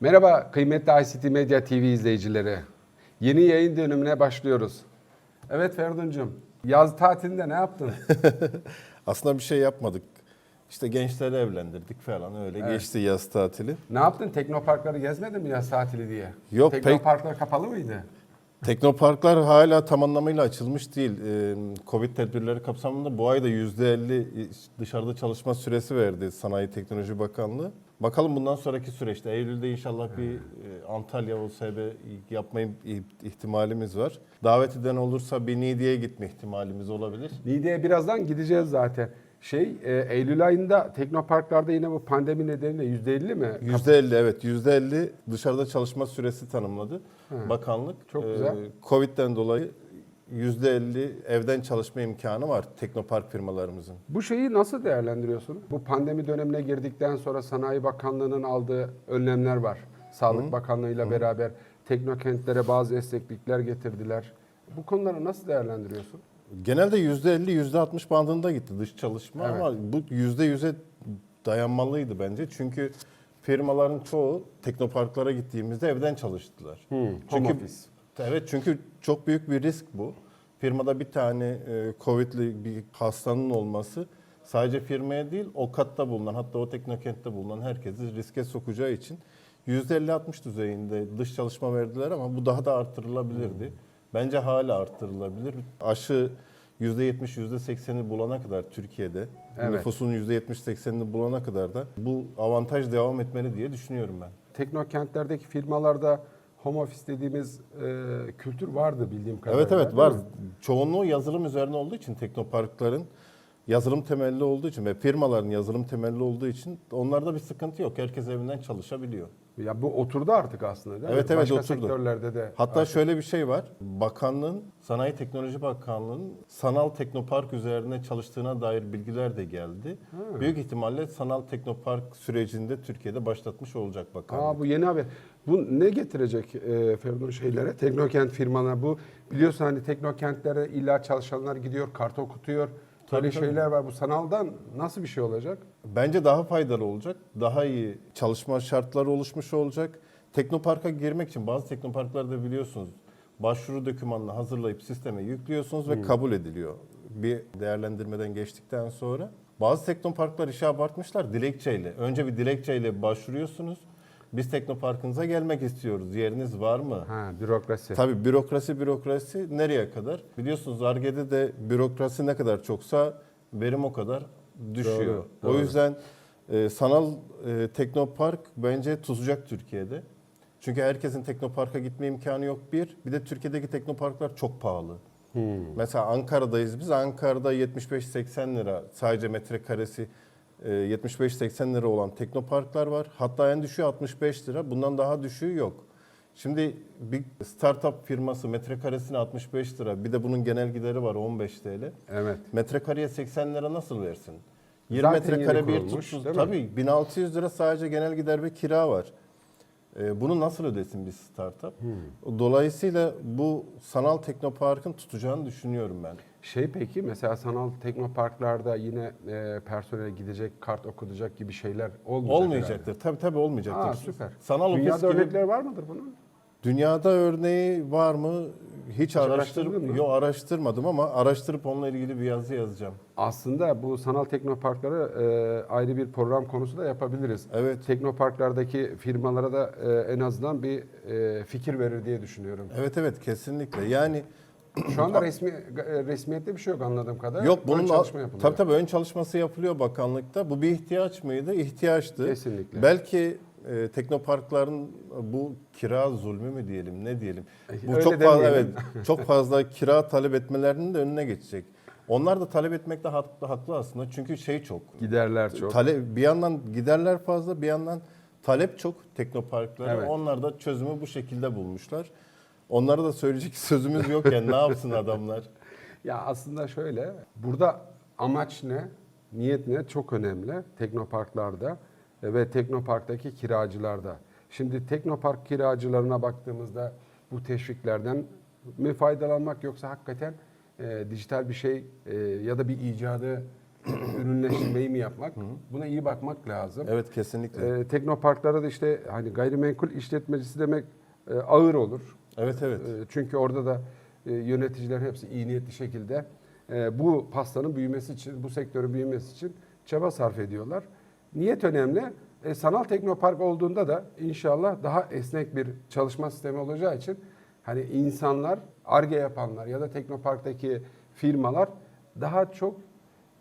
Merhaba kıymetli ICT Medya TV izleyicileri. Yeni yayın dönemine başlıyoruz. Evet Ferdun'cum, yaz tatilinde ne yaptın? Aslında bir şey yapmadık. İşte gençleri evlendirdik falan öyle geçti yaz tatili. ne yaptın? Teknoparkları gezmedin mi yaz tatili diye? Yok, pek- Teknoparklar kapalı mıydı? Teknoparklar hala tam anlamıyla açılmış değil. Ee, Covid tedbirleri kapsamında bu ay da %50 dışarıda çalışma süresi verdi Sanayi Teknoloji Bakanlığı. Bakalım bundan sonraki süreçte Eylül'de inşallah bir e, Antalya OSB yapma ihtimalimiz var. Davet eden olursa bir Niğde'ye gitme ihtimalimiz olabilir. Niğde'ye birazdan gideceğiz zaten. Şey, e, Eylül ayında teknoparklarda yine bu pandemi nedeniyle %50 mi? %50 evet %50 dışarıda çalışma süresi tanımladı bakanlık. Çok Ee, güzel. Covid'den dolayı %50 evden çalışma imkanı var teknopark firmalarımızın. Bu şeyi nasıl değerlendiriyorsun? Bu pandemi dönemine girdikten sonra Sanayi Bakanlığı'nın aldığı önlemler var. Sağlık Bakanlığı'yla beraber teknokentlere bazı esneklikler getirdiler. Bu konuları nasıl değerlendiriyorsun? Genelde %50 %60 bandında gitti dış çalışma Evet. ama bu %100'e dayanmalıydı bence. Çünkü firmaların çoğu teknoparklara gittiğimizde evden çalıştılar. home Çünkü office. Evet çünkü çok büyük bir risk bu. Firmada bir tane e, Covid'li bir hastanın olması sadece firmaya değil o katta bulunan hatta o teknokentte bulunan herkesi riske sokacağı için %50-60 düzeyinde dış çalışma verdiler ama bu daha da arttırılabilirdi. Bence hala arttırılabilir. Aşı %70-%80'i bulana kadar Türkiye'de, Evet. nüfusun %70-80'ini bulana kadar da bu avantaj devam etmeli diye düşünüyorum ben. Teknokentlerdeki firmalarda home office dediğimiz e, kültür vardı bildiğim kadarıyla. Evet evet var. mi? Çoğunluğu yazılım üzerine olduğu için teknoparkların yazılım temelli olduğu için ve firmaların yazılım temelli olduğu için onlarda bir sıkıntı yok. Herkes evinden çalışabiliyor. Ya bu oturdu artık aslında değil mi? Evet, evet, Başka oturdu. sektörlerde de. Hatta şöyle bir şey var. Bakanlığın, Sanayi Teknoloji Bakanlığı'nın sanal teknopark üzerine çalıştığına dair bilgiler de geldi. Büyük ihtimalle sanal teknopark sürecinde Türkiye'de başlatmış olacak bakanlık. Aa, bu yeni haber. Bu ne getirecek e, Feridun şeylere? Teknokent firmalar bu. Biliyorsun hani teknokentlere illa çalışanlar gidiyor, kart okutuyor. Böyle Tabii, tabii. şeyler var. Bu sanaldan nasıl bir şey olacak? Bence daha faydalı olacak. Daha iyi çalışma şartları oluşmuş olacak. Teknoparka girmek için bazı teknoparklarda biliyorsunuz başvuru dokümanını hazırlayıp sisteme yüklüyorsunuz ve kabul ediliyor. Bir değerlendirmeden geçtikten sonra. Bazı teknoparklar işe abartmışlar dilekçeyle. Önce bir dilekçeyle başvuruyorsunuz. Biz teknoparkınıza gelmek istiyoruz. Yeriniz var mı? Ha, bürokrasi. Tabii bürokrasi bürokrasi nereye kadar? Biliyorsunuz Arge'de de bürokrasi ne kadar çoksa verim o kadar düşüyor. Doğru, O doğru. yüzden e, sanal e, teknopark bence tutacak Türkiye'de. Çünkü herkesin teknoparka gitme imkanı yok bir. Bir de Türkiye'deki teknoparklar çok pahalı. Hmm. Mesela Ankara'dayız biz. Ankara'da 75-80 lira sadece metrekaresi 75-80 lira olan teknoparklar var. Hatta en düşüğü 65 lira. Bundan daha düşüğü yok. Şimdi bir startup firması metrekaresine 65 lira. Bir de bunun genel gideri var 15 TL. Evet. Metrekareye 80 lira nasıl versin? 20 Zaten metrekare bir tutsun. Tabii 1600 lira sadece genel gider ve kira var. Ee, bunu nasıl ödesin bir startup? Hmm. Dolayısıyla bu sanal teknoparkın tutacağını düşünüyorum ben. Şey peki mesela sanal teknoparklarda yine e, personel gidecek, kart okutacak gibi şeyler olmayacak Olmayacaktır. Tabii tabii olmayacaktır. herhalde. Aa, süper. Sanal ofis Dünyada gibi örnekler var mıdır bunun? dünyada örneği var mı? Hiç, araştırdın araştır mı? Yok araştırmadım ama araştırıp onunla ilgili bir yazı yazacağım. Aslında bu sanal teknoparkları e, ayrı bir program konusu da yapabiliriz. Evet. Teknoparklardaki firmalara da e, en azından bir e, fikir verir diye düşünüyorum. Evet evet kesinlikle. Yani Şu anda resmi e, resmiyette bir şey yok anladığım kadarıyla. Yok Ön bunun çalışma yapılıyor. tabii tabii ön çalışması yapılıyor bakanlıkta. Bu bir ihtiyaç mıydı? İhtiyaçtı. Kesinlikle. Belki e, teknoparkların bu kira zulmü mü diyelim, ne diyelim? Bu Öyle çok fazla evet, çok fazla kira talep etmelerinin de önüne geçecek. Onlar da talep etmekte haklı, haklı aslında. Çünkü şey çok. Giderler çok. Talep bir yandan giderler fazla, bir yandan talep çok teknoparklara. Evet. Onlar da çözümü bu şekilde bulmuşlar. Onlara da söyleyecek sözümüz yok yani ne yapsın adamlar? Ya aslında şöyle, burada amaç ne, niyet ne çok önemli teknoparklarda e, ve teknoparktaki kiracılarda. Şimdi teknopark kiracılarına baktığımızda bu teşviklerden mi faydalanmak yoksa hakikaten e, dijital bir şey e, ya da bir icadı ürünleştirmeyi mi yapmak? Buna iyi bakmak lazım. Evet kesinlikle. Ee, teknoparklara da işte hani gayrimenkul işletmecisi demek e, ağır olur. Evet evet. E, çünkü orada da e, yöneticilerin hepsi iyi niyetli şekilde e, bu pastanın büyümesi için, bu sektörün büyümesi için çaba sarf ediyorlar. Niyet önemli. E, sanal teknopark olduğunda da inşallah daha esnek bir çalışma sistemi olacağı için hani insanlar, ARGE yapanlar ya da teknoparktaki firmalar daha çok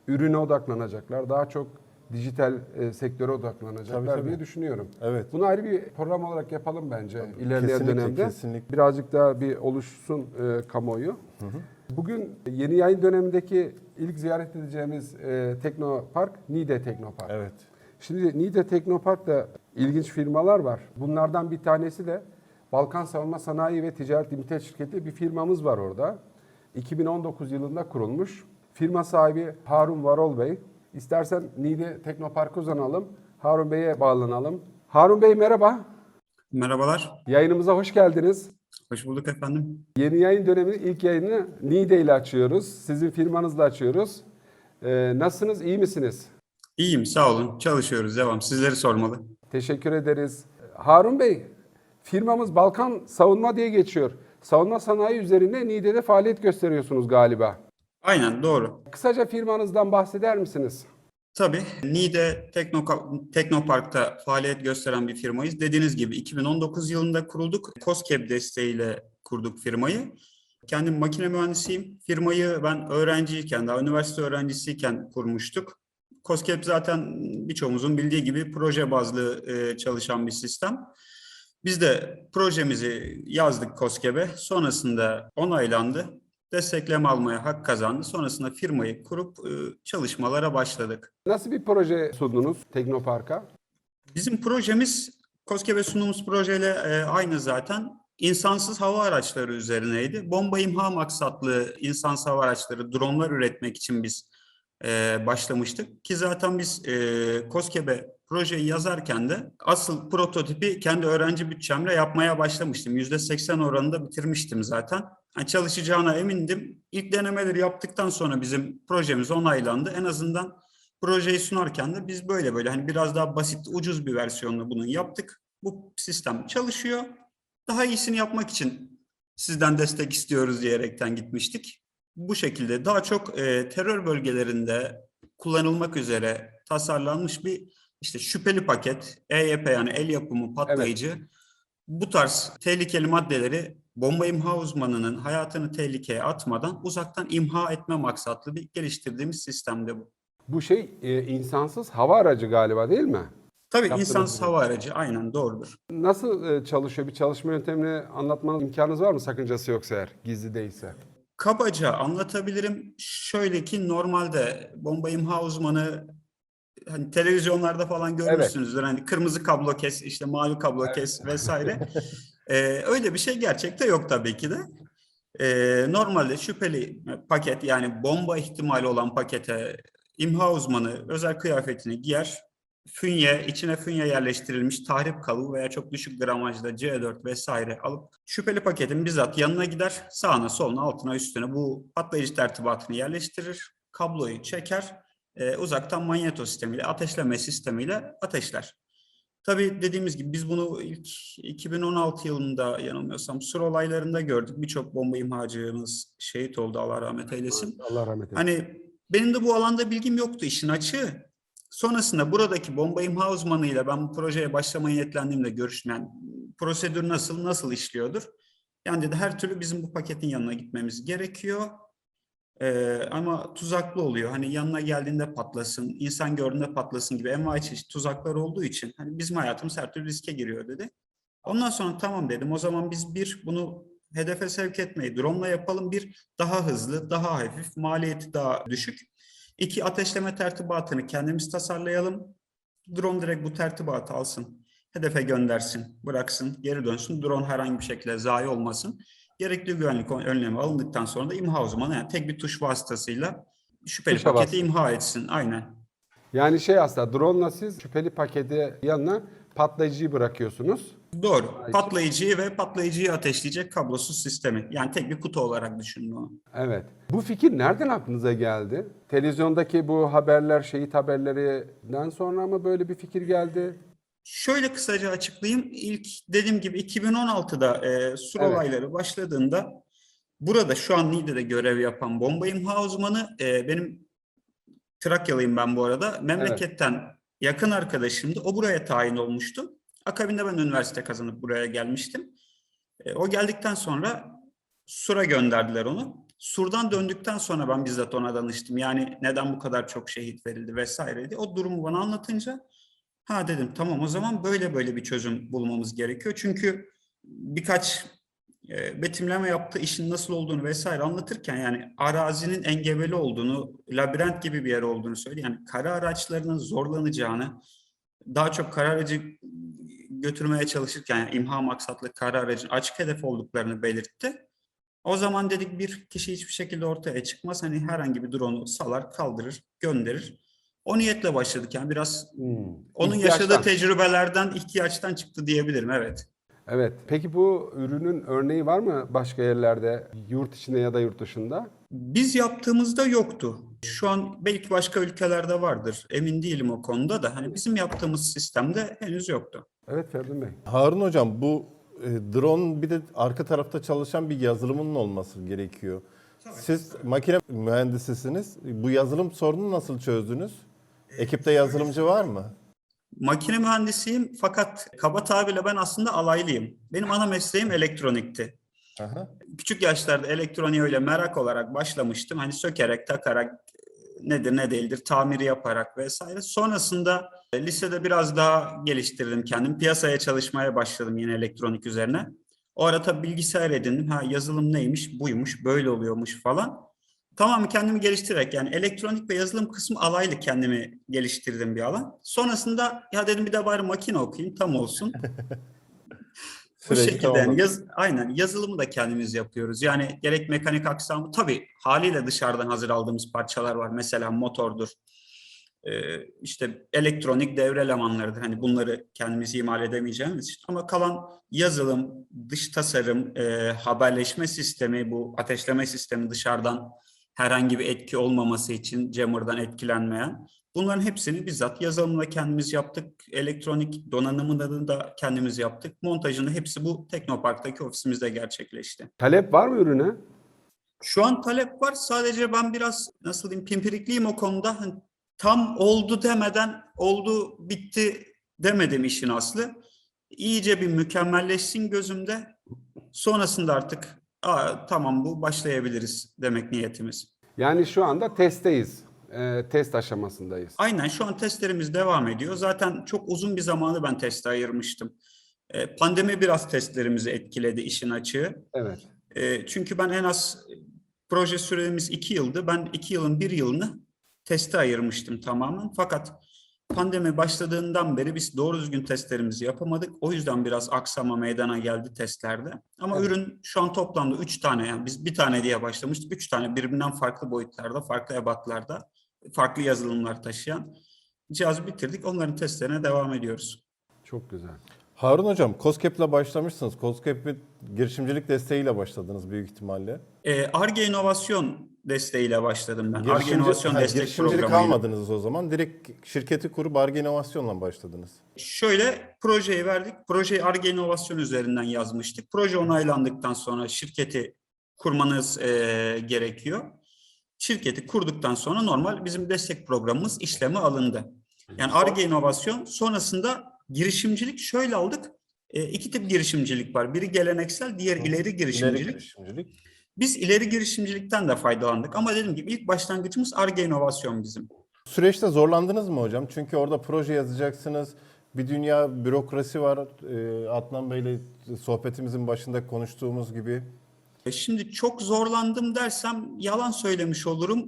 ürüne odaklanacaklar. Daha çok dijital e, sektöre odaklanacaklar Tabii, tabii. diye düşünüyorum. Evet. Bunu ayrı bir program olarak yapalım bence ilerleyen Kesinlikle, dönemde. kesinlikle. Birazcık daha bir oluşsun e, kamuoyu. Bugün yeni yayın dönemindeki ilk ziyaret edeceğimiz e, teknopark Nide Teknopark. Evet. Şimdi Nide Teknopark'ta ilginç firmalar var. Bunlardan bir tanesi de Balkan Savunma Sanayi ve Ticaret Limited şirketi bir firmamız var orada. 2019 yılında kurulmuş. Firma sahibi Harun Varol Bey. İstersen Nide Teknopark'a uzanalım. Harun Bey'e bağlanalım. Harun Bey merhaba. Merhabalar, Yayınımıza hoş geldiniz. hoş bulduk efendim. Yeni yayın döneminin ilk yayını Nide ile açıyoruz. Sizin firmanızla açıyoruz. Ee, nasılsınız? İyi misiniz? İyiyim, sağ olun. Çalışıyoruz, devam. Sizleri sormalı. Teşekkür ederiz. Harun Bey, firmamız Balkan Savunma diye geçiyor. Savunma sanayi üzerinde Niğde'de faaliyet gösteriyorsunuz galiba. Aynen, doğru. Kısaca firmanızdan bahseder misiniz? Tabii, Niğde Tekno, Teknopark'ta faaliyet gösteren bir firmayız. Dediğiniz gibi 2019 yılında kurulduk. COSGAP desteğiyle kurduk firmayı. Kendim makine mühendisiyim. Firmayı ben öğrenciyken, daha üniversite öğrencisiyken kurmuştuk. COSGAP zaten birçoğumuzun bildiği gibi proje bazlı e, çalışan bir sistem. Biz de projemizi yazdık COSGAP'e. Sonrasında onaylandı. Destekleme almaya hak kazandı. Sonrasında firmayı kurup e, çalışmalara başladık. Nasıl bir proje sundunuz Teknopark'a? Bizim projemiz COSGAP'e sunduğumuz projeyle e, aynı zaten. İnsansız hava araçları üzerineydi. Bomba imha maksatlı insansız hava araçları, dronlar üretmek için biz e, başlamıştık. Ki zaten biz e, COSGAP'e projeyi yazarken de asıl prototipi kendi öğrenci bütçemle yapmaya başlamıştım. %80 oranında bitirmiştim zaten. Çalışacağına emindim. İlk denemeleri yaptıktan sonra bizim projemiz onaylandı. En azından projeyi sunarken de biz böyle böyle hani biraz daha basit, ucuz bir versiyonla bunun yaptık. Bu sistem çalışıyor. Daha iyisini yapmak için sizden destek istiyoruz diyerekten gitmiştik. Bu şekilde daha çok e, terör bölgelerinde kullanılmak üzere tasarlanmış bir işte şüpheli paket, EYP yani el yapımı patlayıcı bu tarz tehlikeli maddeleri bomba imha uzmanının hayatını tehlikeye atmadan uzaktan imha etme maksatlı bir geliştirdiğimiz sistemde bu. Bu şey e, insansız hava aracı galiba değil mi? Tabii insansız hava aracı aynen doğrudur. Nasıl e, çalışıyor? Bir çalışma yöntemini anlatmanın imkanınız var mı sakıncası yoksa eğer gizli değilse? Kabaca anlatabilirim. Şöyle ki normalde bomba imha uzmanı hani televizyonlarda falan görmüşsünüzdür. Hani kırmızı kablo kes, işte mavi kablo kes vesaire. Ee, öyle bir şey gerçekte yok tabii ki de. Ee, normalde şüpheli paket yani bomba ihtimali olan pakete imha uzmanı özel kıyafetini giyer. Fünye, içine fünye yerleştirilmiş tahrip kalıbı veya çok düşük gramajda C4 vesaire alıp şüpheli paketin bizzat yanına gider. Sağına, soluna, altına, üstüne bu patlayıcı tertibatını yerleştirir. Kabloyu çeker. e, uzaktan manyeto sistemiyle, ateşleme sistemiyle ateşler. Tabii dediğimiz gibi biz bunu ilk 2016 yılında yanılmıyorsam sur olaylarında gördük. Birçok bomba imhacımız şehit oldu Allah rahmet eylesin. Allah rahmet eylesin. Hani benim de bu alanda bilgim yoktu işin açığı. Sonrasında buradaki bomba imha uzmanıyla ben bu projeye başlamaya niyetlendiğimde görüştüm. Yani prosedür nasıl, nasıl işliyordur? Yani dedi her türlü bizim bu paketin yanına gitmemiz gerekiyor. Ee, ama tuzaklı oluyor. Hani yanına geldiğinde patlasın, insan gördüğünde patlasın gibi envai çeşit tuzaklar olduğu için hani bizim hayatımız her türlü riske giriyor dedi. Ondan sonra tamam dedim. O zaman biz bir bunu hedefe sevk etmeyi drone'la yapalım. Bir daha hızlı, daha hafif, maliyeti daha düşük. İki ateşleme tertibatını kendimiz tasarlayalım. Drone direkt bu tertibatı alsın. Hedefe göndersin, bıraksın, geri dönsün. Drone herhangi bir şekilde zayi olmasın. Gerekli güvenlik önlemi alındıktan sonra da imha uzmanı yani tek bir tuş vasıtasıyla şüpheli Tuşa paketi bastın. imha etsin. Aynen. Yani şey aslında drone'la siz şüpheli paketi yanına patlayıcıyı bırakıyorsunuz. Doğru. Patlayıcıyı ve patlayıcıyı ateşleyecek kablosuz sistemi. Yani tek bir kutu olarak düşünün onu. Evet. Bu fikir nereden aklınıza geldi? Televizyondaki bu haberler, şehit haberlerinden sonra mı böyle bir fikir geldi? Şöyle kısaca açıklayayım. İlk dediğim gibi 2016'da e, sur Evet. olayları başladığında burada şu an Niğde'de görev yapan bomba imha uzmanı e, benim Trakyalıyım ben bu arada. Memleketten yakın arkadaşımdı. O buraya tayin olmuştu. Akabinde ben üniversite kazanıp buraya gelmiştim. E, o geldikten sonra Sur'a gönderdiler onu. Sur'dan döndükten sonra ben bizzat ona danıştım. Yani neden bu kadar çok şehit verildi vesaire diye. O durumu bana anlatınca Ha dedim tamam o zaman böyle böyle bir çözüm bulmamız gerekiyor. Çünkü birkaç e, betimleme yaptı, işin nasıl olduğunu vesaire anlatırken yani arazinin engebeli olduğunu, labirent gibi bir yer olduğunu söyledi. Yani kara araçlarının zorlanacağını, daha çok kara aracı götürmeye çalışırken yani imha maksatlı kara aracın açık hedef olduklarını belirtti. O zaman dedik bir kişi hiçbir şekilde ortaya çıkmaz. Hani herhangi bir drone'u salar, kaldırır, gönderir. O niyetle başladık yani biraz onun yaşadığı İhtiyaçtan. tecrübelerden, ihtiyaçtan çıktı diyebilirim evet. Evet. Peki bu ürünün örneği var mı başka yerlerde, yurt içinde ya da yurt dışında? Biz yaptığımızda yoktu. Şu an belki başka ülkelerde vardır. Emin değilim o konuda da. Hani bizim yaptığımız sistemde henüz yoktu. Evet Ferdin Bey. Harun hocam bu e, drone bir de arka tarafta çalışan bir yazılımının olması gerekiyor. Siz makine mühendisisiniz. Bu yazılım sorununu nasıl çözdünüz? Ekipte yazılımcı var mı? Makine mühendisiyim fakat kaba tabirle ben aslında alaylıyım. Benim ana mesleğim elektronikti. Aha. Küçük yaşlarda elektroniğe öyle merak olarak başlamıştım. Hani sökerek, takarak nedir ne değildir tamiri yaparak vesaire. Sonrasında e, lisede biraz daha geliştirdim kendim. Piyasaya çalışmaya başladım yine elektronik üzerine. O ara tabii bilgisayar edindim. Ha yazılım neymiş, buymuş, böyle oluyormuş falan. Tamam kendimi geliştirerek yani elektronik ve yazılım kısmı alaylı kendimi geliştirdim bir alan. Sonrasında ya dedim bir de bari makine okuyayım tam olsun. Bu şekilde yani yaz, aynen yazılımı da kendimiz yapıyoruz. Yani gerek mekanik aksamı tabii haliyle dışarıdan hazır aldığımız parçalar var. Mesela motordur. İşte elektronik devre elemanlarıdır. Hani bunları kendimiz imal edemeyeceğimiz için. Ama kalan yazılım, dış tasarım, e, haberleşme sistemi, bu ateşleme sistemi dışarıdan herhangi bir etki olmaması için jammer'dan etkilenmeyen Bunların hepsini bizzat yazılımla kendimiz yaptık. Elektronik donanımını da kendimiz yaptık. Montajını hepsi bu Teknopark'taki ofisimizde gerçekleşti. Talep var mı ürüne? Şu an talep var. Sadece ben biraz nasıl diyeyim pimpirikliyim o konuda. Hani tam oldu demeden oldu bitti demedim işin aslı. İyice bir mükemmelleşsin gözümde. Sonrasında artık Aa, tamam bu başlayabiliriz demek niyetimiz. Yani şu anda testteyiz. Ee, test aşamasındayız. Aynen şu an testlerimiz devam ediyor. Zaten çok uzun bir zamanı ben teste ayırmıştım. Ee, Pandemi biraz testlerimizi etkiledi işin açığı. Evet. Ee, Çünkü ben en az proje süremiz iki yıldı. Ben iki yılın bir yılını teste ayırmıştım tamamen. Fakat pandemi başladığından beri biz doğru düzgün testlerimizi yapamadık. O yüzden biraz aksama meydana geldi testlerde. Ama Evet. ürün şu an toplamda üç tane yani biz bir tane diye başlamıştık. Üç tane birbirinden farklı boyutlarda, farklı ebatlarda, farklı yazılımlar taşıyan cihazı bitirdik. Onların testlerine devam ediyoruz. Çok güzel. Harun hocam COSGAP'le başlamışsınız. COSGAP'in girişimcilik desteğiyle başladınız büyük ihtimalle. Ee, Ar-Ge inovasyon desteğiyle başladım ben. Ar-Ge Girişimci, inovasyon ha, destek girişimcilik programıyla. almadınız o zaman. Direkt şirketi kurup Arge inovasyonla başladınız. Şöyle projeyi verdik. Projeyi Ar-Ge inovasyon üzerinden yazmıştık. Proje onaylandıktan sonra şirketi kurmanız eee, gerekiyor. Şirketi kurduktan sonra normal bizim destek programımız işleme alındı. Yani Ar-Ge inovasyon sonrasında girişimcilik şöyle aldık. E, iki tip girişimcilik var. Biri geleneksel, diğer ileri girişimcilik. İleri girişimcilik. Biz ileri girişimcilikten de faydalandık. Ama dediğim gibi ilk başlangıcımız Ar-Ge inovasyon bizim. Süreçte zorlandınız mı hocam? Çünkü orada proje yazacaksınız. Bir dünya bürokrasi var. Ee, Adnan Bey'le sohbetimizin başında konuştuğumuz gibi. E, Şimdi çok zorlandım dersem yalan söylemiş olurum.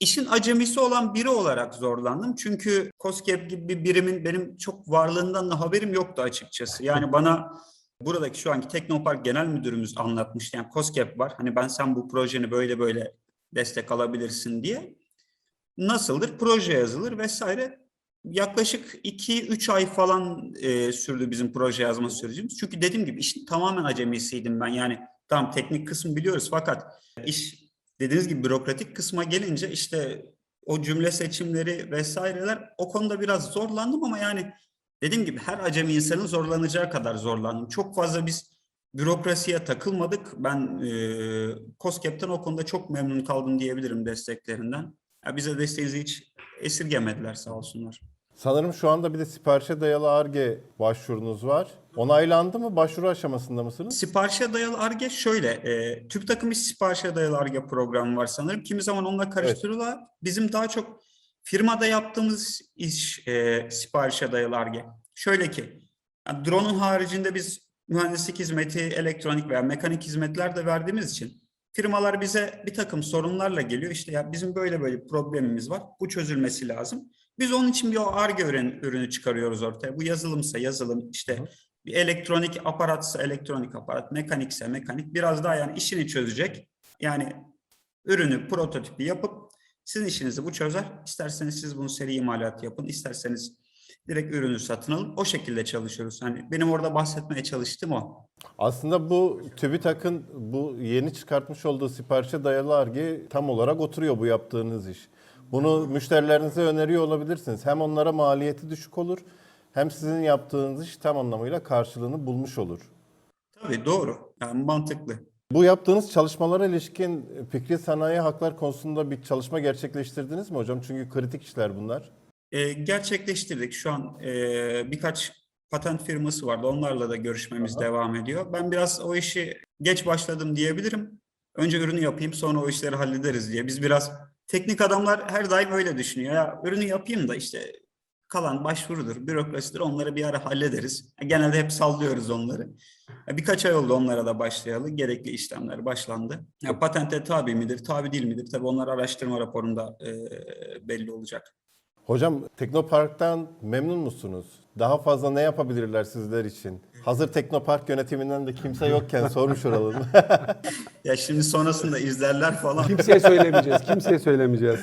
İşin acemisi olan biri olarak zorlandım. Çünkü COSGAP gibi bir birimin benim çok varlığından da haberim yoktu açıkçası. Yani bana buradaki şu anki Teknopark Genel Müdürümüz anlatmıştı. Yani COSGAP var. Hani ben sen bu projeni böyle böyle destek alabilirsin diye. Nasıldır? Proje yazılır vesaire. yaklaşık 2-3 ay falan e, sürdü bizim proje yazma sürecimiz. Çünkü dediğim gibi işin tamamen acemisiydim ben. Yani tamam teknik kısmı biliyoruz fakat iş dediğiniz gibi bürokratik kısma gelince işte o cümle seçimleri vesaireler o konuda biraz zorlandım ama yani dediğim gibi her acemi insanın zorlanacağı kadar zorlandım. Çok fazla biz bürokrasiye takılmadık. Ben e, COSGAP'ten o konuda çok memnun kaldım diyebilirim desteklerinden. Ya bize desteğinizi hiç esirgemediler sağ olsunlar. Sanırım şu anda bir de siparişe dayalı ARGE başvurunuz var. Onaylandı mı? Başvuru aşamasında mısınız? Siparişe dayalı ARGE şöyle, e, Türk takım iş siparişe dayalı ARGE programı var sanırım. Kimi zaman onunla karıştırıyorlar. Bizim daha çok firmada yaptığımız iş e, siparişe dayalı ARGE. Şöyle ki, yani drone'un haricinde biz mühendislik hizmeti, elektronik veya mekanik hizmetler de verdiğimiz için firmalar bize bir takım sorunlarla geliyor. İşte ya bizim böyle böyle problemimiz var. Bu çözülmesi lazım. Biz onun için bir ARGE ürün, ürünü çıkarıyoruz ortaya. Bu yazılımsa yazılım, işte bir elektronik aparatsa elektronik aparat, mekanikse mekanik biraz daha yani işini çözecek. Yani ürünü, prototipi yapıp sizin işinizi bu çözer. İsterseniz siz bunu seri imalat yapın, isterseniz direkt ürünü satın alın. O şekilde çalışıyoruz. Hani benim orada bahsetmeye çalıştığım o. Aslında bu TÜBİTAK'ın bu yeni çıkartmış olduğu siparişe dayalı ARGE tam olarak oturuyor bu yaptığınız iş. Bunu müşterilerinize öneriyor olabilirsiniz. Hem onlara maliyeti düşük olur hem sizin yaptığınız iş tam anlamıyla karşılığını bulmuş olur. Tabii doğru. Yani mantıklı. Bu yaptığınız çalışmalara ilişkin fikri sanayi haklar konusunda bir çalışma gerçekleştirdiniz mi hocam? Çünkü kritik işler bunlar. E, gerçekleştirdik. Şu an e, birkaç patent firması vardı. Onlarla da görüşmemiz devam ediyor. Ben biraz o işi geç başladım diyebilirim. Önce ürünü yapayım sonra o işleri hallederiz diye. Biz biraz teknik adamlar her daim öyle düşünüyor. Ya ürünü yapayım da işte kalan başvurudur, bürokrasidir onları bir ara hallederiz. Genelde hep sallıyoruz onları. Birkaç ay oldu onlara da başlayalı. Gerekli işlemler başlandı. Ya patente tabi midir, tabi değil midir? Tabii onlar araştırma raporunda e, belli olacak. Hocam Teknopark'tan memnun musunuz? Daha fazla ne yapabilirler sizler için? Hazır Teknopark yönetiminden de kimse yokken sormuş olalım. Ya şimdi sonrasında izlerler falan. Kimseye söylemeyeceğiz, kimseye söylemeyeceğiz.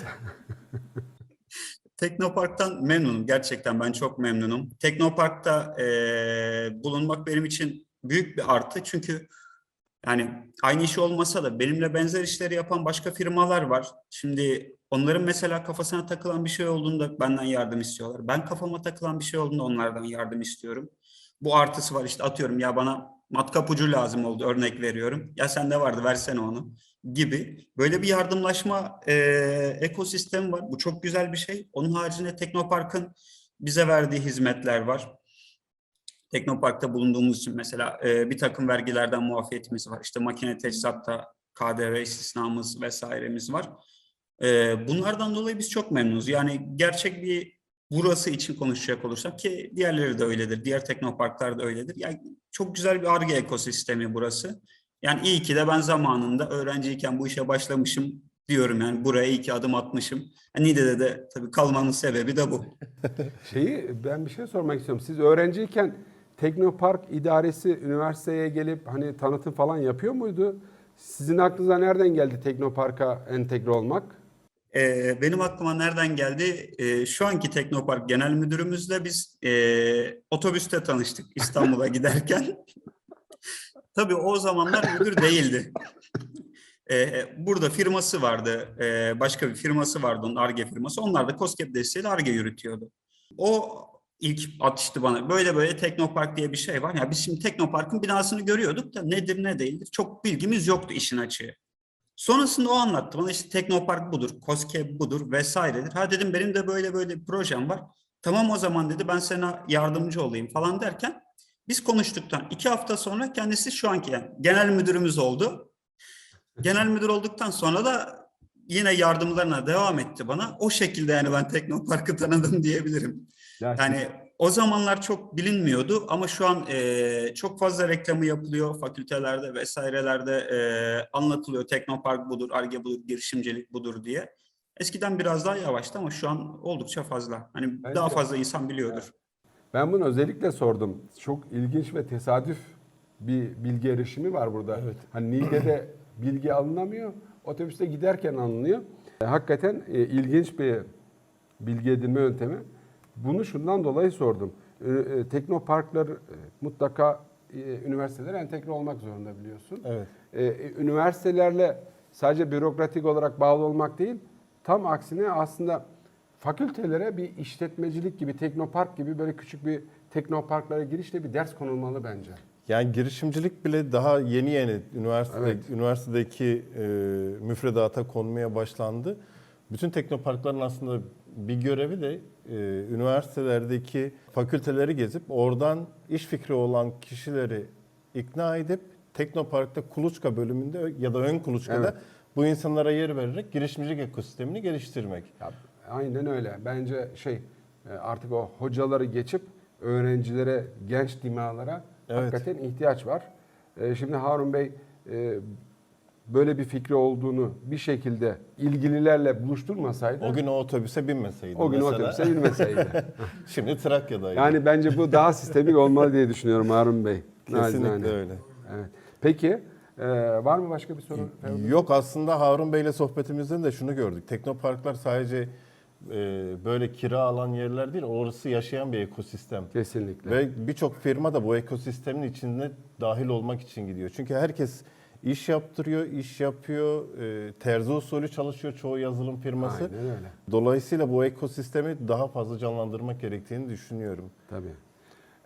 Teknopark'tan memnunum. Gerçekten ben çok memnunum. Teknopark'ta eee, bulunmak benim için büyük bir artı. Çünkü yani aynı iş olmasa da benimle benzer işleri yapan başka firmalar var. Şimdi onların mesela kafasına takılan bir şey olduğunda benden yardım istiyorlar. Ben kafama takılan bir şey olduğunda onlardan yardım istiyorum. Bu artısı var işte atıyorum ya bana matkap ucu lazım oldu örnek veriyorum. Ya sende vardı versene onu gibi. Böyle bir yardımlaşma e, ekosistemi var. Bu çok güzel bir şey. Onun haricinde Teknopark'ın bize verdiği hizmetler var. Teknopark'ta bulunduğumuz için mesela e, bir takım vergilerden muafiyetimiz var. İşte makine teçhizatta KDV istisnamız vesairemiz var. E, bunlardan dolayı biz çok memnunuz. Yani gerçek bir burası için konuşacak olursak ki diğerleri de öyledir. Diğer teknoparklar da öyledir. Yani çok güzel bir ARGE ekosistemi burası. Yani iyi ki de ben zamanında öğrenciyken bu işe başlamışım diyorum yani buraya iyi ki adım atmışım. Niğde'de de tabii kalmanın sebebi de bu. Şeyi ben bir şey sormak istiyorum. Siz öğrenciyken Teknopark idaresi üniversiteye gelip hani tanıtım falan yapıyor muydu? Sizin aklınıza nereden geldi Teknopark'a entegre olmak? Ee, benim aklıma nereden geldi? Ee, şu anki Teknopark Genel Müdürümüzle biz e, otobüste tanıştık İstanbul'a giderken. Tabii o zamanlar müdür değildi. Ee, burada firması vardı, ee, başka bir firması vardı onun ARGE firması. Onlar da COSGAP desteğiyle ARGE yürütüyordu. O ilk atıştı bana. Böyle böyle Teknopark diye bir şey var. Ya biz şimdi Teknopark'ın binasını görüyorduk da nedir ne değildir çok bilgimiz yoktu işin açığı. Sonrasında o anlattı bana işte Teknopark budur, COSGAP budur vesairedir. Ha dedim benim de böyle böyle bir projem var. Tamam o zaman dedi ben sana yardımcı olayım falan derken biz konuştuktan iki hafta sonra kendisi şu anki yani genel müdürümüz oldu. Genel müdür olduktan sonra da yine yardımlarına devam etti bana. O şekilde yani ben Teknopark'ı tanıdım diyebilirim. Ya Yani o zamanlar çok bilinmiyordu ama şu an e, çok fazla reklamı yapılıyor fakültelerde vesairelerde e, anlatılıyor. Teknopark budur, Arge budur, girişimcilik budur diye. Eskiden biraz daha yavaştı ama şu an oldukça fazla. Hani Bence- daha fazla insan biliyordur. Ben bunu özellikle sordum. Çok ilginç ve tesadüf bir bilgi erişimi var burada. Hani Niğde'de bilgi alınamıyor. Otobüste giderken alınıyor. E, Hakikaten e, ilginç bir bilgi edinme yöntemi. Bunu şundan dolayı sordum. E, Teknoparklar mutlaka üniversitelere entegre olmak zorunda biliyorsun. Evet. Üniversitelerle sadece bürokratik olarak bağlı olmak değil, tam aksine aslında fakültelere bir işletmecilik gibi, teknopark gibi böyle küçük bir teknoparklara girişle bir ders konulmalı bence. Yani girişimcilik bile daha yeni yeni üniversite, Evet. üniversitedeki e, müfredata konmaya başlandı. Bütün teknoparkların aslında bir görevi de e, üniversitelerdeki fakülteleri gezip oradan iş fikri olan kişileri ikna edip teknoparkta kuluçka bölümünde ya da ön kuluçkada Evet. bu insanlara yer vererek girişimcilik ekosistemini geliştirmek. Ya, aynen öyle. Bence şey e, artık o hocaları geçip öğrencilere, genç dimağlara Evet. hakikaten ihtiyaç var. E, Şimdi Harun Bey e, böyle bir fikri olduğunu bir şekilde ilgililerle buluşturmasaydı O gün o otobüse binmeseydi o gün mesela. otobüse binmeseydi. Şimdi Trakya'daydı. yani bence bu daha sistemik olmalı diye düşünüyorum Harun Bey. Kesinlikle Nacizane. öyle. Evet. Peki e, var mı başka bir soru? Yok aslında Harun Bey'le sohbetimizden de şunu gördük. Teknoparklar sadece böyle kira alan yerler değil, orası yaşayan bir ekosistem. Kesinlikle. Ve birçok firma da bu ekosistemin içine dahil olmak için gidiyor. Çünkü herkes iş yaptırıyor, iş yapıyor, e, terzi usulü çalışıyor çoğu yazılım firması. Aynen öyle. Dolayısıyla bu ekosistemi daha fazla canlandırmak gerektiğini düşünüyorum. Tabii.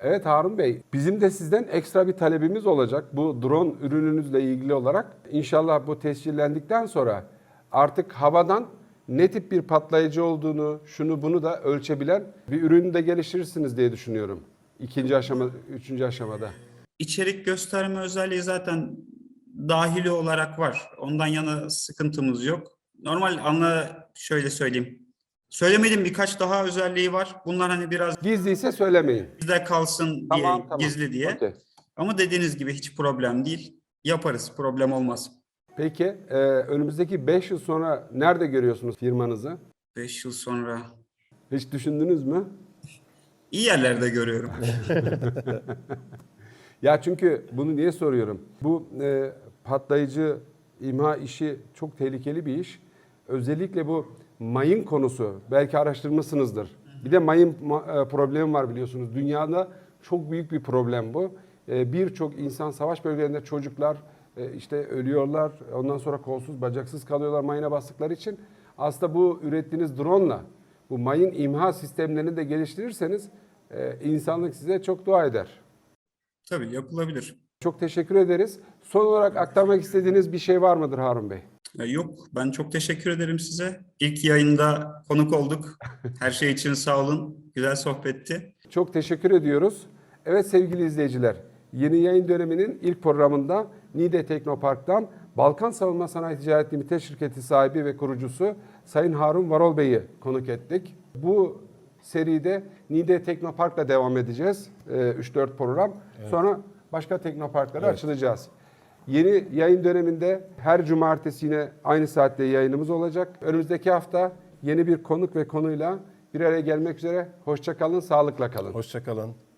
Evet Harun Bey, bizim de sizden ekstra bir talebimiz olacak. Bu drone ürününüzle ilgili olarak inşallah bu tescillendikten sonra artık havadan ne tip bir patlayıcı olduğunu, şunu bunu da ölçebilen bir ürünü de geliştirirsiniz diye düşünüyorum. İkinci aşama, üçüncü aşamada. İçerik gösterme özelliği zaten dahili olarak var. Ondan yana sıkıntımız yok. Normal anla şöyle söyleyeyim. Söylemediğim birkaç daha özelliği var. Bunlar hani biraz Gizliyse söylemeyin. bizde kalsın diye, Tamam, tamam. gizli diye. Okey. Ama dediğiniz gibi hiç problem değil. Yaparız, problem olmaz. Peki e, önümüzdeki 5 yıl sonra nerede görüyorsunuz firmanızı? 5 yıl sonra Hiç düşündünüz mü? iyi yerlerde görüyorum. Ya çünkü bunu niye soruyorum? Bu e, patlayıcı imha işi çok tehlikeli bir iş. Özellikle bu mayın konusu belki araştırmışsınızdır. Bir de mayın ma- e, problemi var biliyorsunuz. Dünyada çok büyük bir problem bu. E, Birçok insan savaş bölgelerinde çocuklar işte ölüyorlar. Ondan sonra kolsuz bacaksız kalıyorlar mayına bastıkları için. Aslında bu ürettiğiniz drone'la bu mayın imha sistemlerini de geliştirirseniz e, insanlık size çok dua eder. Tabii yapılabilir. Çok teşekkür ederiz. Son olarak aktarmak istediğiniz bir şey var mıdır Harun Bey? Ya Yok, ben çok teşekkür ederim size. İlk yayında konuk olduk. Her şey için sağ olun. Güzel sohbetti. Çok teşekkür ediyoruz. Evet sevgili izleyiciler, yeni yayın döneminin ilk programında Nide Teknopark'tan Balkan Savunma Sanayi Ticaret Limited şirketi sahibi ve kurucusu Sayın Harun Varol Bey'i konuk ettik. Bu seride Nide Teknopark'la devam edeceğiz. Ee, 3-4 program. Sonra başka teknoparklara açılacağız. Yeni yayın döneminde her cumartesi yine aynı saatte yayınımız olacak. Önümüzdeki hafta yeni bir konuk ve konuyla bir araya gelmek üzere. Hoşça kalın, sağlıkla kalın. Hoşçakalın.